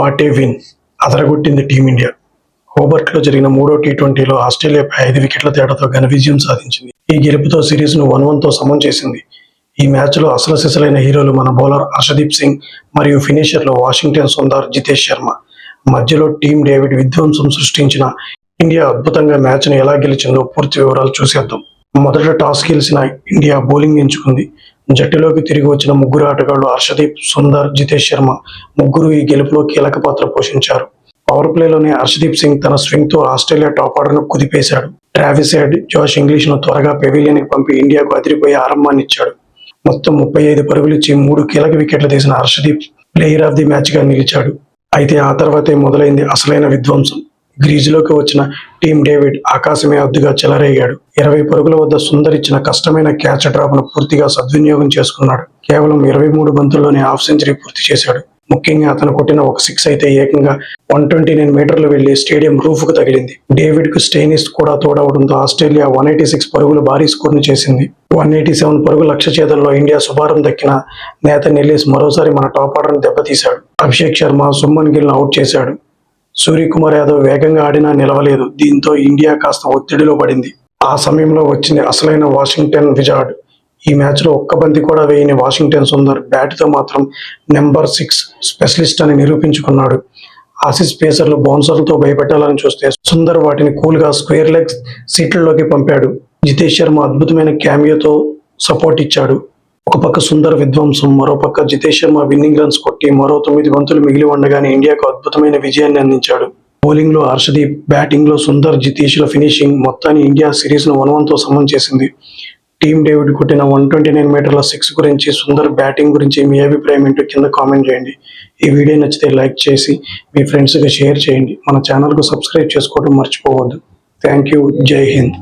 What a win అదరగొట్టింది team India హోబర్ట్లో జరిగిన మూడో టీ ట్వంటీలో ఆస్ట్రేలియాపై ఐదు వికెట్ల తేడాతో ఘన విజయం సాధించింది. ఈ గెలుపుతో సిరీస్ను వన్ వన్తో సమం చేసింది. ఈ మ్యాచ్లో అసలు సిసలైన హీరోలు మన బౌలర్ హర్షదీప్ సింగ్ మరియు ఫినిషర్లో వాషింగ్టన్ సుందర్ జితేష్ శర్మ. మధ్యలో టీం డేవిడ్ విధ్వంసం సృష్టించిన ఇండియా అద్భుతంగా మ్యాచ్ను ఎలా గెలిచిందో పూర్తి వివరాలు చూసేద్దాం. మొదట టాస్ గెలిచిన ఇండియా బౌలింగ్ ఎంచుకుంది. జట్టులోకి తిరిగి వచ్చిన ముగ్గురు ఆటగాళ్ళు హర్షదీప్ సుందర్ జితేష్ శర్మ ముగ్గురు ఈ గెలుపులో కీలక పాత్ర పోషించారు. పవర్ ప్లేలోనే హర్షదీప్ సింగ్ తన స్వింగ్తో ఆస్ట్రేలియా టాప్ ఆర్డర్ను కుదిపేశాడు. ట్రావిస్ హెడ్ జోష్ ఇంగ్లీష్ను త్వరగా పెవిలియన్కి పంపి ఇండియాకు అదిరిపోయే ఆరంభాన్ని ఇచ్చాడు. మొత్తం ముప్పై ఐదు పరుగులు ఇచ్చి మూడు కీలక వికెట్లు తీసిన హర్షదీప్ ప్లేయర్ ఆఫ్ ది మ్యాచ్గా నిలిచాడు. అయితే ఆ తర్వాతే మొదలైంది అసలైన విధ్వంసం. గ్రీజులోకి వచ్చిన టీం డేవిడ్ ఆకాశమే అద్దుగా చెలరేగాడు. ఇరవై పరుగుల వద్ద సుందర్ ఇచ్చిన కష్టమైన క్యాచ్ డ్రాప్ను పూర్తిగా సద్వినియోగం చేసుకున్నాడు. కేవలం ఇరవై మూడు బంతుల్లోనే హాఫ్ సెంచరీ పూర్తి చేశాడు. ముఖ్యంగా అతను కొట్టిన ఒక సిక్స్ అయితే ఏకంగా వన్ ట్వంటీ నైన్ మీటర్లు వెళ్ళి స్టేడియం రూఫ్కు తగిలింది. డేవిడ్కు స్టెయినిస్ కూడా తోడవడంతో ఆస్ట్రేలియా వన్ ఎయిటీ సిక్స్ పరుగులు భారీ స్కోర్ను చేసింది. వన్ ఎయిటీ సెవెన్ పరుగు లక్ష్య చేతల్లో ఇండియా శుభారం దక్కిన నేత నెల్లిస్ మరోసారి మన టాప్ ఆర్డర్ను దెబ్బతీశాడు. అభిషేక్ శర్మ సుమ్మన్ గిల్ను అవుట్ చేశాడు. సూర్యకుమార్ యాదవ్ వేగంగా ఆడినా నిలవలేదు. దీంతో ఇండియా కాస్త ఒత్తిడిలో పడింది. ఆ సమయంలో వచ్చింది అసలైన వాషింగ్టన్ విజార్డ్. ఈ మ్యాచ్లో ఒక్క బంతి కూడా వేయని వాషింగ్టన్ సుందర్ బ్యాట్తో మాత్రం నెంబర్ సిక్స్ స్పెషలిస్ట్ అని నిరూపించుకున్నాడు. ఆసిస్ పేసర్లు బౌన్సర్లతో భయపెట్టాలని చూస్తే సుందర్ వాటిని కూల్గా స్క్వేర్ లెగ్ సీట్లలోకి పంపాడు. జితేష్ శర్మ అద్భుతమైన క్యామియోతో సపోర్ట్ ఇచ్చాడు. ఒక పక్క సుందర్ విధ్వంసం మరో పక్క జితేష్ శర్మ విన్నింగ్ రన్స్ కొట్టి మరో తొమ్మిది బంతులు మిగిలి ఉండగానే ఇండియాకు అద్భుతమైన విజయాన్ని అందించాడు. బౌలింగ్లో హర్షదీప్ బ్యాటింగ్లో సుందర్ జితేష్ ఫినిషింగ్ మొత్తాన్ని ఇండియా సిరీస్ను వన్ సమం చేసింది. టీమ్ డేవిడ్ కొట్టిన వన్ ట్వంటీ నైన్ మీటర్ల సిక్స్ గురించి సుందర్ బ్యాటింగ్ గురించి మీ అభిప్రాయం ఏంటో కింద కామెంట్ చేయండి. ఈ వీడియో నచ్చితే లైక్ చేసి మీ ఫ్రెండ్స్కి షేర్ చేయండి. మన ఛానల్కు సబ్స్క్రైబ్ చేసుకోవడం మర్చిపోవద్దు. Thank you. జై హింద్.